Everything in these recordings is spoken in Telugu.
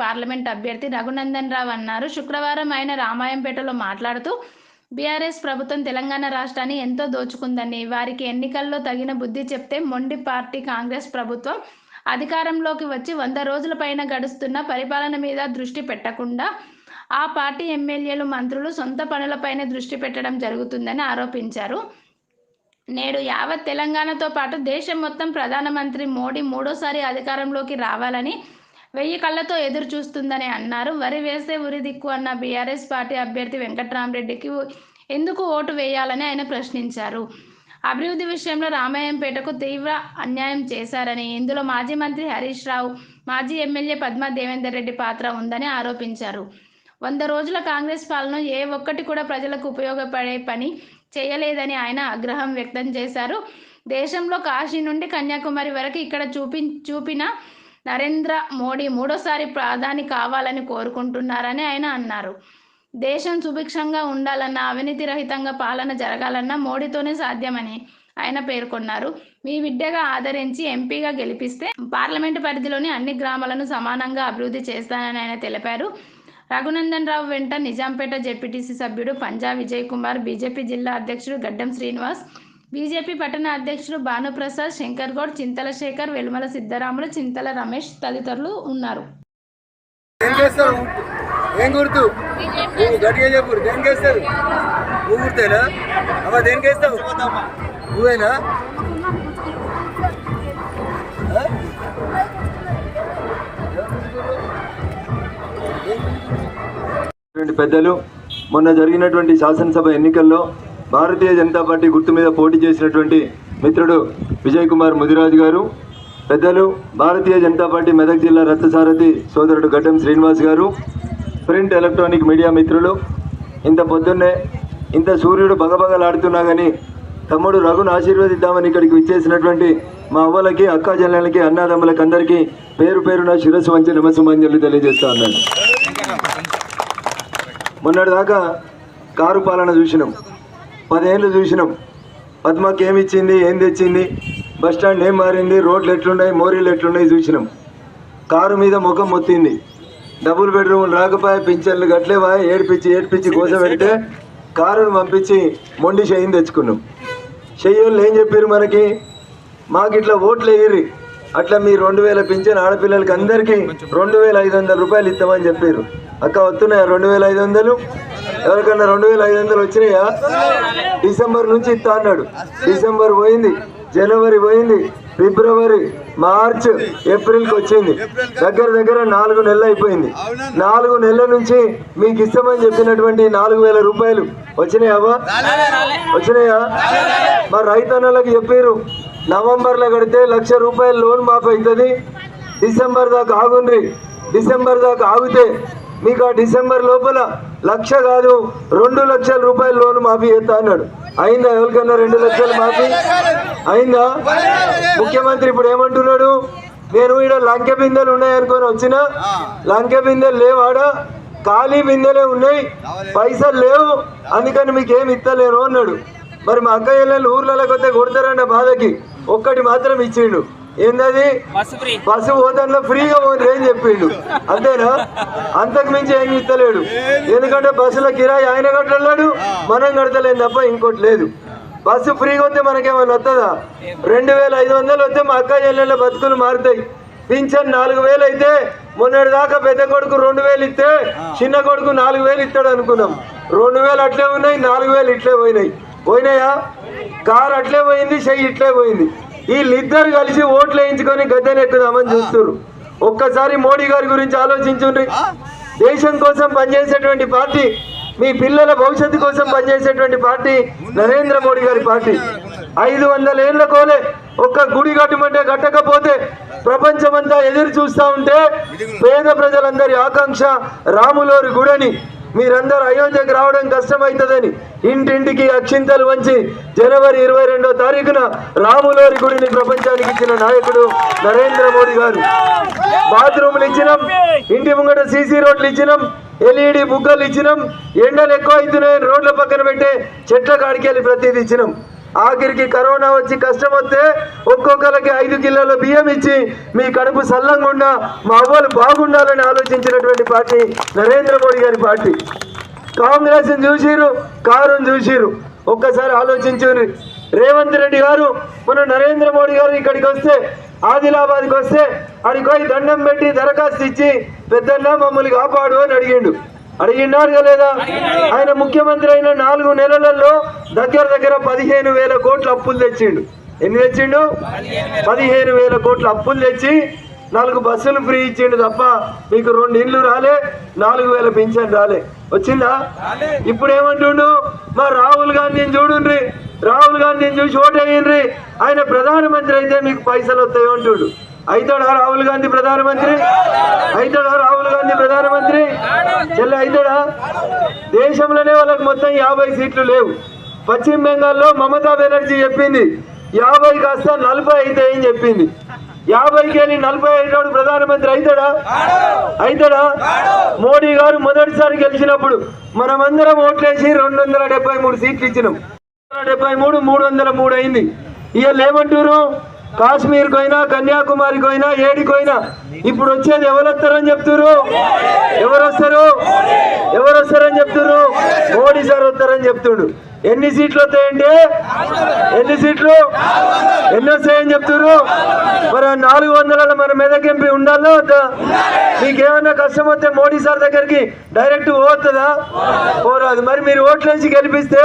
పార్లమెంట్ అభ్యర్థి రఘునందన్ రావు అన్నారు. శుక్రవారం ఆయన రామాయంపేటలో మాట్లాడుతూ బీఆర్ఎస్ ప్రభుత్వం తెలంగాణ రాష్ట్రాన్ని ఎంతో దోచుకుందని వారికి ఎన్నికల్లో తగిన బుద్ధి చెప్తే మొండి పార్టీ కాంగ్రెస్ ప్రభుత్వం అధికారంలోకి వచ్చి వంద రోజుల పైన గడుస్తున్న పరిపాలన మీద దృష్టి పెట్టకుండా ఆ పార్టీ ఎమ్మెల్యేలు మంత్రులు సొంత పనులపైనే దృష్టి పెట్టడం జరుగుతుందని ఆరోపించారు. నేడు యావత్ తెలంగాణతో పాటు దేశం మొత్తం ప్రధానమంత్రి మోడీ మూడోసారి అధికారంలోకి రావాలని వెయ్యి కళ్ళతో ఎదురు చూస్తుందని అన్నారు. వరి వేస్తే ఉరి దిక్కు అన్న బీఆర్ఎస్ పార్టీ అభ్యర్థి వెంకట్రామరెడ్డికి ఎందుకు ఓటు వేయాలని ఆయన ప్రశ్నించారు. అభివృద్ధి విషయంలో రామాయంపేటకు తీవ్ర అన్యాయం చేశారని ఇందులో మాజీ మంత్రి హరీష్ రావు మాజీ ఎమ్మెల్యే పద్మా దేవేందర్ రెడ్డి పాత్ర ఉందని ఆరోపించారు. వంద రోజుల కాంగ్రెస్ పాలన ఏ ఒక్కటి కూడా ప్రజలకు ఉపయోగపడే పని చేయలేదని ఆయన ఆగ్రహం వ్యక్తం చేశారు. దేశంలో కాశీ నుండి కన్యాకుమారి వరకు ఇక్కడ చూపి చూపిన నరేంద్ర మోడీ మూడోసారి ప్రధాని కావాలని కోరుకుంటున్నారని ఆయన అన్నారు. దేశం సుభిక్షంగా ఉండాలన్నా అవినీతి రహితంగా పాలన జరగాలన్నా మోడీతోనే సాధ్యమని ఆయన పేర్కొన్నారు. మీ బిడ్డగా ఆదరించి ఎంపీగా గెలిపిస్తే పార్లమెంటు పరిధిలోని అన్ని గ్రామాలను సమానంగా అభివృద్ధి చేస్తానని ఆయన తెలిపారు. రఘునందన్ రావు వెంట నిజాంపేట జెడ్పీటీసీ సభ్యుడు పంజా విజయ్ కుమార్ బీజేపీ జిల్లా అధ్యక్షుడు గడ్డం శ్రీనివాస్ బీజేపీ పట్టణ అధ్యక్షుడు భానుప్రసాద్ శంకర్ గౌడ్ చింతల శేఖర్ వెలుమల సిద్ధరాములు చింతల రమేష్ తదితరులు ఉన్నారు. ఏం చేస్తారు? ఏం గుర్తు? నువ్వు గట్టిగా చెప్పు. దేనికి వేస్తారు నువ్వు గుర్తేనా? అమ్మ దేనికి వేస్తావు నువ్వేనా? ఆ? ఉన్నటువంటి పెద్దలు. మొన్న జరిగినటువంటి శాసనసభ ఎన్నికల్లో భారతీయ జనతా పార్టీ గుర్తు మీద పోటీ చేసినటువంటి మిత్రుడు విజయ్ కుమార్ ముదిరాజు గారు పెద్దలు భారతీయ జనతా పార్టీ మెదక్ జిల్లా రత్నసారథి సోదరుడు గడ్డం శ్రీనివాస్ గారు ప్రింట్ ఎలక్ట్రానిక్ మీడియా మిత్రులు ఇంత పొద్దున్నే ఇంత సూర్యుడు బగబగలాడుతున్నా కానీ తమ్ముడు రఘును ఆశీర్వదిద్దామని ఇక్కడికి విచ్చేసినటువంటి మా అవ్వలకి అక్కా చెల్లెలకి అన్నాదమ్ములకి అందరికీ పేరు పేరున శిరస్సు వంచి నమస్సుమంజలు తెలియజేస్తా ఉన్నాను. మొన్నటిదాకా కారు పాలన చూసినాం. పదేళ్ళు చూసినాం. పద్మకి ఏమి ఇచ్చింది ఏం తెచ్చింది? బస్ స్టాండ్ ఏం మారింది? రోడ్లు ఎట్లున్నాయి? మోరీలు ఎట్లున్నాయి చూసినాం. కారు మీద ముఖం మొత్తింది. డబుల్ బెడ్రూమ్ రాకపోయే పింఛన్లు గట్లేవా ఏడిపించి ఏడిపించి కోస పెడితే కారును పంపించి మొండి చెయ్యిని తెచ్చుకున్నాం. చెయ్యోళ్ళు ఏం చెప్పారు మనకి? మాకు ఇట్లా ఓట్లు వేయర్రి అట్లా మీ రెండు వేల పింఛన్ ఆడపిల్లలకి అందరికీ రెండు వేల ఐదు వందల రూపాయలు ఇస్తామని చెప్పారు అక్క వస్తున్నాయా రెండు వేల ఐదు వందలు? ఎవరికన్నా రెండు వేల ఐదు వందలు వచ్చినాయా? డిసెంబర్ నుంచి ఇస్తా అన్నాడు. డిసెంబర్ పోయింది జనవరి పోయింది ఫిబ్రవరి మార్చ్ ఏప్రిల్కి వచ్చింది. దగ్గర దగ్గర నాలుగు నెలలు అయిపోయింది. నాలుగు నెలల నుంచి మీకు ఇస్తామని చెప్పినటువంటి నాలుగు వేల రూపాయలు వచ్చినాయావా? వచ్చినాయా? మా రైతన్నలకు చెప్పారు నవంబర్లో కడితే లక్ష రూపాయలు లోన్ మాఫ్ అవుతుంది. డిసెంబర్ దాకా ఆగుండ్రి. డిసెంబర్ దాకా ఆగితే మీకు ఆ డిసెంబర్ లోపల లక్ష కాదు రెండు లక్షల రూపాయలు లోన్ మాఫీ చేస్తా అన్నాడు. అయిందా ఎవరికన్నా రెండు లక్షలు మాఫీ? అయిందా? ముఖ్యమంత్రి ఇప్పుడు ఏమంటున్నాడు? నేను ఈడ లంకె బిందెలు ఉన్నాయనుకొని వచ్చిన లంకె బిందెలు లేవాడ ఖాళీ బిందెలే ఉన్నాయి పైసలు లేవు అందుకని మీకు ఏమి ఇస్తలేను అన్నాడు. మరి మా అక్క చెల్లెలు ఊర్లలో కొత్త కొడతారన్న బాధకి ఒక్కటి మాత్రం ఇచ్చిండు. ఏందది? బస్సు పోతాంలో ఫ్రీగా ఏం చెప్పిండు? అంతేనా? అంతకు మించి ఏం ఇస్తలేడు. ఎందుకంటే బస్సుల కిరాయి ఆయన కట్టలేడు మనం కడతలేం తప్ప ఇంకోటి లేదు. బస్సు ఫ్రీగా వస్తే మనకేమైనా వస్తుందా రెండు వేల ఐదు వందలు వస్తే మా అక్క చెల్లెళ్ళ బతుకులు మారుతాయి. పింఛన్ నాలుగు వేలు అయితే మొన్నటి దాకా పెద్ద కొడుకు రెండు వేలు ఇస్తే చిన్న కొడుకు నాలుగు వేలు ఇస్తాడు అనుకున్నాం. రెండు వేలు అట్లే ఉన్నాయి నాలుగు వేలు ఇట్లే పోయినాయి. పోయినాయా? కారు అట్లే పోయింది చెయ్యి ఇట్లే పోయింది. వీళ్ళిద్దరు కలిసి ఓట్లు వేయించుకొని గద్దెనెక్కుదామని చూస్తున్నారు ఒక్కసారి మోడీ గారి గురించి ఆలోచించుండ్రి. దేశం కోసం పనిచేసేటువంటి పార్టీ మీ పిల్లల భవిష్యత్తు కోసం పనిచేసేటువంటి పార్టీ నరేంద్ర మోడీ గారి పార్టీ. ఐదు వందల ఏళ్ళ కోలే ఒక్క గుడి కట్టమంటే కట్టకపోతే ప్రపంచమంతా ఎదురు చూస్తా ఉంటే పేద ప్రజలందరి ఆకాంక్ష రాములోరి గుడని మీరందరూ అయోధ్యకు రావడం కష్టమవుతుందని ఇంటింటికి అక్షింతలు వంచి జనవరి ఇరవై రెండో తారీఖున రాములోరి గుడిని ప్రపంచానికి ఇచ్చిన నాయకుడు నరేంద్ర మోడీ గారు. బాత్రూములు ఇచ్చినాం ఇంటి ముంగట సీసీ రోడ్లు ఇచ్చినాం ఎల్ఈడి బుగ్గలు ఇచ్చినాం ఎండలు ఎక్కువ అవుతున్నాయని రోడ్ల పక్కన పెట్టే చెట్ల కాడికి వెళ్ళి ప్రతిదీ ఇచ్చినాం. ఆఖరికి కరోనా వచ్చి కష్టం వస్తే ఒక్కొక్కరికి ఐదు కిలోల బియ్యం ఇచ్చి మీ కడుపు సల్లంగా ఉన్నా మా అవ్వలు బాగుండాలని ఆలోచించినటువంటి పార్టీ నరేంద్ర మోడీ గారి పార్టీ. కాంగ్రెస్ చూసిరు కారుని చూసిరు ఒక్కసారి ఆలోచించుర్రి రేవంత్ రెడ్డి గారు మన నరేంద్ర మోడీ గారు ఇక్కడికి వస్తే ఆదిలాబాద్కి వస్తే అడిగి పోయి దండం పెట్టి దరఖాస్తు ఇచ్చి పెద్దన్న మమ్మల్ని కాపాడు అని అడిగిండు. అడిగినారు లేదా? ఆయన ముఖ్యమంత్రి అయిన నాలుగు నెలలలో దగ్గర దగ్గర పదిహేను వేల కోట్ల అప్పులు తెచ్చిండు. ఎన్ని తెచ్చిండు? పదిహేను వేల. కోట్ల అప్పులు తెచ్చి నాలుగు బస్సులు ఫ్రీ ఇచ్చిండు తప్ప మీకు రెండు ఇండ్లు రాలే నాలుగు వేల పింఛన్ రాలే. వచ్చిందా? ఇప్పుడు ఏమంటుండు మా రాహుల్ గాంధీని చూడుండ్రి. రాహుల్ గాంధీని చూసి ఓటేయండ్రి. ఆయన ప్రధానమంత్రి అయితే మీకు పైసలు వస్తాయి అంటుడు. అవుతాడా రాహుల్ గాంధీ ప్రధానమంత్రి. అవుతాడా రాహుల్ గాంధీ ప్రధానమంత్రి. చెల్లి అవుతాడా దేశంలోనే వాళ్ళకి మొత్తం యాభై సీట్లు లేవు. పశ్చిమ బెంగాల్లో మమతా బెనర్జీ చెప్పింది యాభై కాస్త నలభై అవుతాయని చెప్పింది. యాభైకి వెళ్ళి నలభై ఐదు ప్రధానమంత్రి అవుతాడా అవుతాడా మోడీ గారు మొదటిసారి గెలిచినప్పుడు మనమందరం ఓట్లేసి రెండు వందల డెబ్బై మూడు సీట్లు ఇచ్చినాం. డెబ్బై మూడు మూడు వందల మూడు అయింది. ఇవాళ ఏమంటారు కాశ్మీర్కి అయినా కన్యాకుమారికి అయినా ఏడికి అయినా ఇప్పుడు వచ్చేది ఎవరు వస్తారని ఎవరొస్తారు? ఎవరు వస్తారు మోడీ సార్ వస్తారని చెప్తుడు ఎన్ని సీట్లు వస్తాయంటే ఎన్ని సీట్లు? ఎన్ని వస్తాయని చెప్తారు మరి నాలుగు వందల మన మెదక్ ఎంపీ ఉండాలో వద్దా? మీకేమన్నా కష్టం వస్తే మోడీ సార్ దగ్గరికి డైరెక్ట్ పోతుందా పోరాదు. మరి మీరు ఓట్లేసి గెలిపిస్తే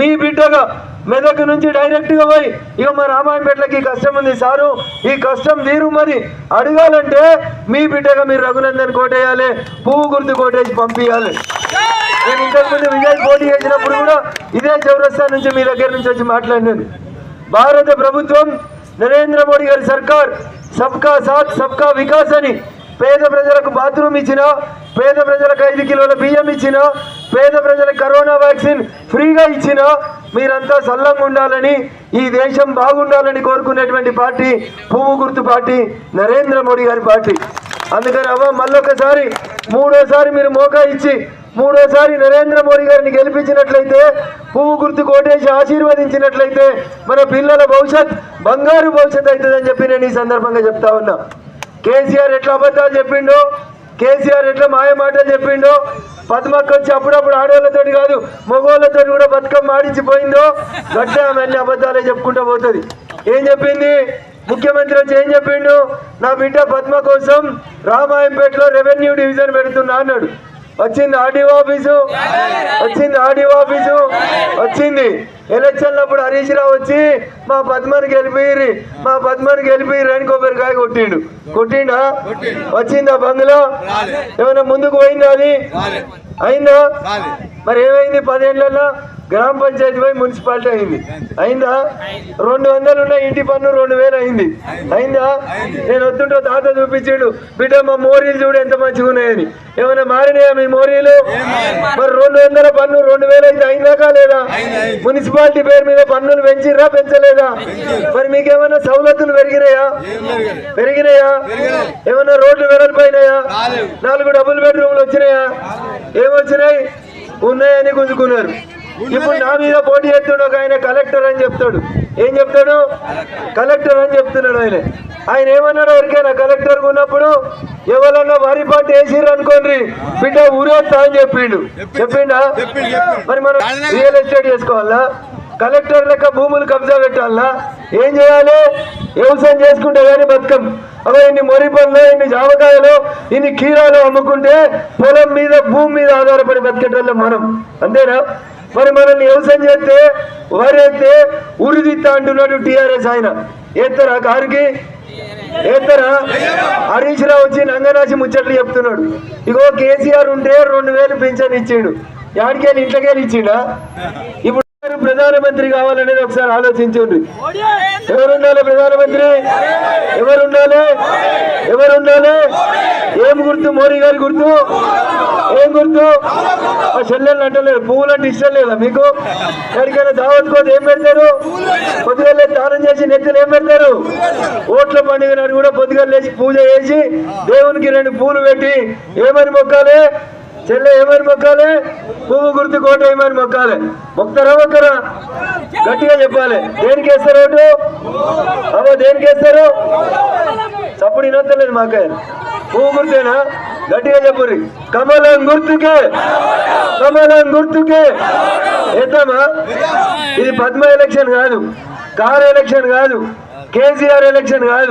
మీ బిడ్డగా మెదక్ నుంచి డైరెక్ట్గా పోయి ఇక మా రామాయణపేటలకి ఈ కష్టం ఉంది సారు ఈ కష్టం మీరు మరి అడగాలంటే మీ బిడ్డగా మీరు రఘునందన్ కోటేయాలి పువ్వు గుర్తు కోటేసి పంపించాలి నేను ఇంతకుముందు విజయ్ పోటీ చేసినప్పుడు కూడా ఇదే చౌరస్తా నుంచి మీ దగ్గర నుంచి వచ్చి మాట్లాడినాను. భారత ప్రభుత్వం నరేంద్ర మోడీ గారి సర్కార్ సబ్కా సాత్ సబ్కా వికాస్ అని పేద ప్రజలకు బాత్రూమ్ ఇచ్చిన పేద ప్రజలకు ఐదు కిలోల బియ్యం ఇచ్చిన పేద ప్రజలకు కరోనా వ్యాక్సిన్ ఫ్రీగా ఇచ్చిన మీరంతా సల్లంగా ఉండాలని ఈ దేశం బాగుండాలని కోరుకునేటువంటి పార్టీ పువ్వు గుర్తు పార్టీ నరేంద్ర మోడీ గారి పార్టీ. అందుకని అవ్వ మళ్ళొకసారి మూడోసారి మీరు మోకా ఇచ్చి మూడోసారి నరేంద్ర మోడీ గారిని గెలిపించినట్లయితే పువ్వు గుర్తు కోటేసి ఆశీర్వదించినట్లయితే మన పిల్లల భవిష్యత్ బంగారు భవిష్యత్ అవుతుందని చెప్పి నేను ఈ సందర్భంగా చెప్తా ఉన్నా. కేసీఆర్ ఎట్లా అబద్ధాలు చెప్పిండో కేసీఆర్ ఎట్లా మాయ మాటలు చెప్పిండో పద్మక్క వచ్చి అప్పుడప్పుడు ఆడవాళ్ళతో కాదు మగవాళ్ళతో కూడా బతుకమ్మ ఆడించిపోయిందో? గట్టే ఆమె అన్ని అబద్ధాలే చెప్పుకుంటూ పోతుంది. ఏం చెప్పింది? ముఖ్యమంత్రి వచ్చి ఏం చెప్పిండు? నా బిడ్డ పద్మ కోసం రామాయంపేటలో రెవెన్యూ డివిజన్ పెడుతున్నా అన్నాడు. వచ్చింది ఆర్డీఓ ఆఫీసు. వచ్చింది ఆర్డీఓ ఆఫీసు. వచ్చింది. ఎలక్షన్ అప్పుడు హరీష్ రావు వచ్చి మా పద్మని గెలిపిరి మా పద్మని గెలిపిరి అని కొబ్బరికాయ కొట్టిండు. కొట్టిండా? వచ్చిందా బంగ్లా? ఏమైనా ముందుకు పోయిందా అది? అయిందా? మరి ఏమైంది పదేళ్ళలో గ్రామ పంచాయతీ పోయి మున్సిపాలిటీ అయింది. అయిందా? రెండు వందలు ఉన్న ఇంటి పన్ను రెండు వేలు అయింది. అయిందా? నేను వస్తుంటే తాత చూపించాడు బిడ్డ మా మోరీలు చూడు ఎంత మంచిగా ఉన్నాయని. ఏమైనా మారినాయా మీ మోరీలు? మరి రెండు వందల పన్ను రెండు వేలు అయితే అయిందాకా లేదా? మున్సిపాలిటీ పేరు మీద పన్నులు పెంచిర్రా పెంచలేదా? మరి మీకేమైనా సవలతులు పెరిగినాయా? పెరిగినాయా? ఏమైనా రోడ్లు వెడల్పోయినాయా? నాలుగు డబుల్ బెడ్రూమ్లు వచ్చినాయా? ఏమొచ్చినాయి? ఉన్నాయని గుంజుకున్నారు. ఇప్పుడు నా మీద పోటీ చేస్తున్నాడు ఒక ఆయన కలెక్టర్ అని చెప్తాడు. ఏం చెప్తాడు? కలెక్టర్ అని చెప్తున్నాడు ఆయన. ఆయన ఏమన్నాడు ఎవరికైనా? కలెక్టర్ ఉన్నప్పుడు ఎవరన్నా వరి పంట వేసిర్రు అనుకోండి బిడ్డ ఊరేస్తా అని చెప్పిండు. చెప్పిండా? మరి మనం రియల్ ఎస్టేట్ చేసుకోవాలా? కలెక్టర్ లెక్క భూములు కబ్జా పెట్టాలా? ఏం చేయాలి? వ్యవసాయం చేసుకుంటే కానీ బతుకం. అవే ఇన్ని మొరి పనులు ఇన్ని జామకాయలు ఇన్ని కీరాలు అమ్ముకుంటే పొలం మీద భూమి మీద ఆధారపడి బతికేటోళ్ళం మనం. అంతేనా? మరి మనల్ని వ్యవసాయం చేస్తే వరేస్తే అయితే ఉరిదిత్తా అంటున్నాడు టీఆర్ఎస్ ఆయన. ఎత్తరా కారుకి? ఎత్తరా హరీష్ రావు వచ్చి నంగనాచి ముచ్చట్లు చెప్తున్నాడు. ఇగో కేసీఆర్ ఉంటే రెండు వేలు పింఛన్ ఇచ్చిండు. యాడికేళ్ళు ఇంట్లోకేళ్ళు ఇచ్చిండా? ఇప్పుడు ప్రధానమంత్రి కావాలనేది ఒకసారి ఆలోచించండి. ఎవరు ఉండాలి ప్రధానమంత్రి? ఎవరు ఉండాలి ఎవరు ఉండాలి ఏం గుర్తు? మోడీ గారి గుర్తు? ఏం గుర్తు? ఆ చెల్లెళ్ళు అంటలేదు. పువ్వులు అంటే ఇష్టం లేదా మీకు? ఎక్కడికైనా దావత్ కోత ఏం పెడతారు? పొద్దుగా లేచి స్నానం చేసి నెత్తిన ఏం పెడతారు? ఓట్ల పండుగ నాడు కూడా పొద్దుగా లేచి పూజ చేసి దేవునికి రెండు పూలు పెట్టి ఏమని మొక్కాలి? చెల్లె ఏమని మొక్కాలి? పువ్వు గుర్తు కోట ఏమని మొక్కాలి? మొక్తారా మొక్కరా? గట్టిగా చెప్పాలి. దేనికి వేస్తారు ఓటు? అవ్వ దేనికి వేస్తారు చప్పుడు వినొత్తలేదు మాకే పువ్వు గుర్తేనా? గట్టిగా చెప్పురి కమలం గుర్తుకే. కమలం గుర్తుకే. వేద్దామా ఇది పద్మ ఎలక్షన్ కాదు. కార్ ఎలక్షన్ కాదు. కేసీఆర్ ఎలక్షన్ కాదు.